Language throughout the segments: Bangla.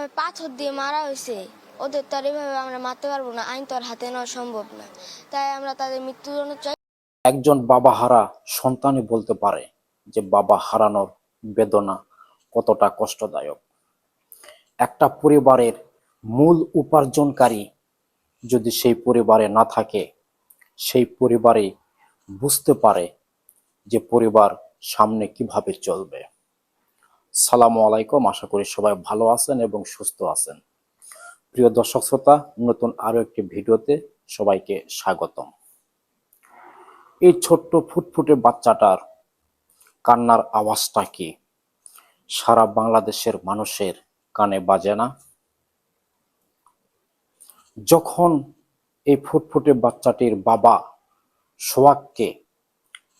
যেভাবে পাথর দিয়ে মারা হয়েছে। ওদের তো আর এভাবে আমরা মারতে পারব না, আইন তো আর হাতে নেওয়া সম্ভব না। তাই আমরা তাদের মৃত্যুদণ্ড চাই। একজন বাবা হারা সন্তানই বলতে পারে যে বাবা হারানোর বেদনা কতটা কষ্টদায়ক। একটা পরিবারের মূল উপার্জনকারী যদি সেই পরিবারে না থাকে, সেই পরিবারে বুঝতে পারে যে পরিবার সামনে কীভাবে চলবে। সালামু আলাইকুম। আশা করি সবাই ভালো আছেন এবং সুস্থ আছেন। প্রিয় দর্শক শ্রোতা, নতুন আরও একটি ভিডিওতে সবাইকে স্বাগতম। এই ছোট্ট ফুটফুটে বাচ্চাটার কান্নার আওয়াজটা কি? সারা বাংলাদেশের মানুষের কানে বাজে না? যখন এই ফুটফুটে বাচ্চাটির বাবা সোয়াককে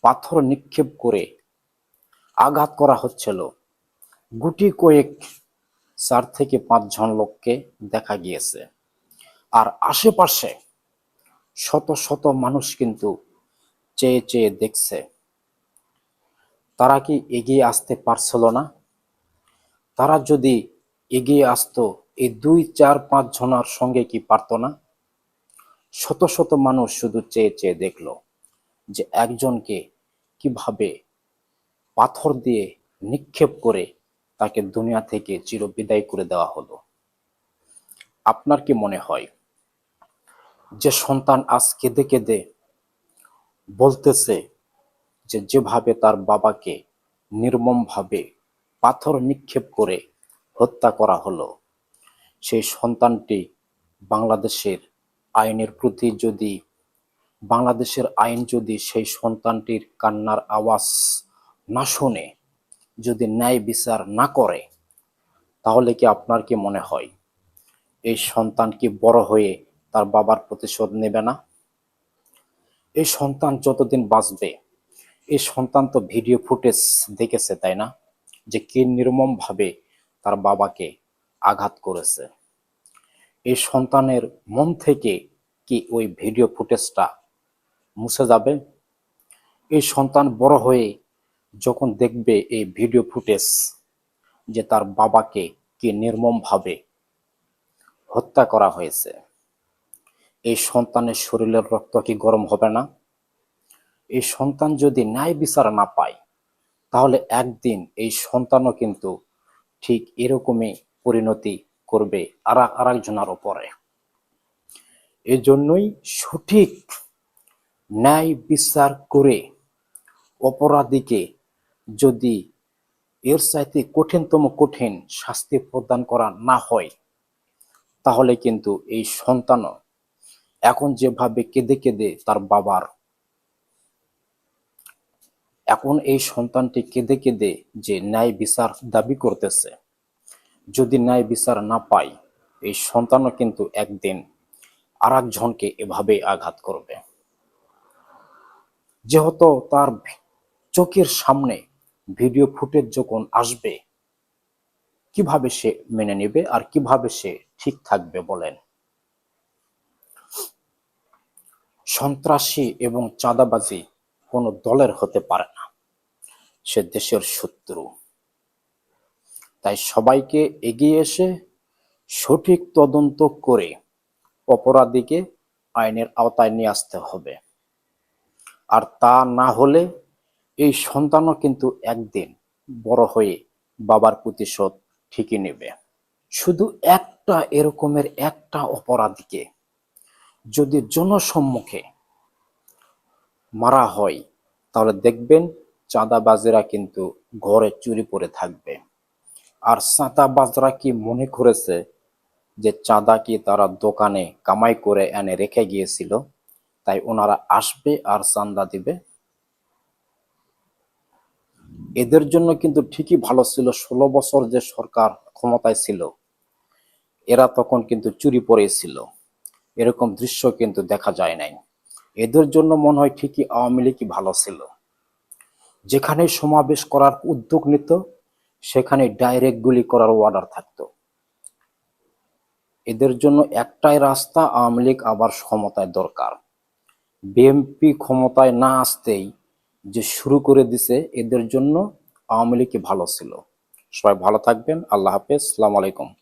পাথর নিক্ষেপ করে আঘাত করা হচ্ছিল গুটি কয়েক চার থেকে পাঁচজন লোককে দেখা গিয়েছে। আর আশেপাশে শত শত মানুষ কিন্তু চেয়ে চেয়ে দেখছে। তারা কি এগিয়ে আসতে পারছিল না? তারা যদি এগিয়ে আসতো, এই দুই, চার, পাঁচ জনার সঙ্গে কি পারতো না? শত শত মানুষ শুধু চেয়ে চেয়ে দেখল যে একজনকে কীভাবে পাথর দিয়ে নিক্ষেপ করে তাকে দুনিয়া থেকে চিরবিদায় করে দেওয়া হলো। আপনার কি মনে হয়, যে সন্তান আজ কেঁদে কেঁদে বলতেছে যে যেভাবে তার বাবাকে নির্মমভাবে পাথর নিক্ষেপ করে হত্যা করা হলো, সেই সন্তানটি বাংলাদেশের আইনের প্রতি যদি, বাংলাদেশের আইন যদি সেই সন্তানটির কান্নার আওয়াজ না শুনে যদি ন্যায় বিচার না করে, তাহলে কি আপনার কি মনে হয়? এই সন্তান কি বড় হয়ে তার বাবার প্রতিশোধ নেবে না? এই সন্তান যতদিন বাঁচবে, এই সন্তান তো ভিডিও ফুটেজ দেখেছে, তাই না? যে কি নির্মম ভাবে তার বাবাকে আঘাত করেছে। এই সন্তানের মন থেকে কি ওই ভিডিও ফুটেজটা মুছে যাবে? এই সন্তান বড় হয়ে যখন দেখবে এই ভিডিও ফুটেজ যে তার বাবাকে কি নির্মম ভাবে হত্যা করা হয়েছে, এই সন্তানের শরীরের রক্ত কি গরম হবে না? এই সন্তান যদি ন্যায় বিচার না পায়, তাহলে একদিন এই সন্তানও কিন্তু ঠিক এরকমই পরিণতি করবে আর আরেকজনের ওপরে এই জন্যই সঠিক ন্যায় বিচার করে অপরাধীকে যদি এর চাইতে কঠিনতম কঠিন শাস্তি প্রদান করা না হয়, তাহলে কিন্তু এই সন্তানও এখন যেভাবে কেঁদে কেঁদে তার বাবার, এখন এই সন্তানটি কেঁদে কেঁদে যে ন্যায় বিচার দাবি করতেছে, যদি ন্যায় বিচার না পায়, এই সন্তানও কিন্তু একদিন আর একজনকে এভাবে আঘাত করবে। যেহেতু তার চোখের সামনে ভিডিও ফুটেজ যখন আসবে, কীভাবে সে মেনে নেবে আর কীভাবে সে ঠিক থাকবে বলেন? সন্ত্রাসী এবং চাঁদাবাজি কোনো দলের হতে পারে না। সে দেশের শত্রু। তাই সবাইকে এগিয়ে এসে সঠিক তদন্ত করে অপরাধীকে আইনের আওতায় নিয়ে আসতে হবে। আর তা না হলে এই সন্তানও কিন্তু একদিন বড় হয়ে বাবার প্রতিশোধ ঠিকই নেবে। শুধু একটা এরকমের একটা অপরাধীকে যদি জনসম্মুখে মারা হয়, তাহলে দেখবেন চাঁদাবাজেরা কিন্তু ঘরে চুরি পড়ে থাকবে। আর চাঁদাবাজরা কি মনে করেছে যে চাঁদা কি তারা দোকানে কামাই করে এনে রেখে গিয়েছিল? তাই ওনারা আসবে আর চান্দা দিবে এদের জন্য কিন্তু ঠিকই ভালো ছিল। ষোলো বছর যে সরকার ক্ষমতায় ছিল, এরা তখন কিন্তু চুরি পড়েছিল এরকম দৃশ্য কিন্তু দেখা যায় নাই। এদের জন্য মনে হয় ঠিকই আওয়ামী লীগই ভালো ছিল। যেখানে সমাবেশ করার উদ্যোগ নিত, সেখানে ডাইরেক্ট গুলি করার অর্ডার থাকতো। এদের জন্য একটাই রাস্তা আওয়ামী লীগ আবার ক্ষমতায় দরকার। বিএমপি ক্ষমতায় না আসতেই যে শুরু করে দিছে, এদের জন্য আওয়ামী লীগ ভালো ছিল। সবাই ভালো থাকবেন। আল্লাহ হাফেজ। সালাম আলাইকুম।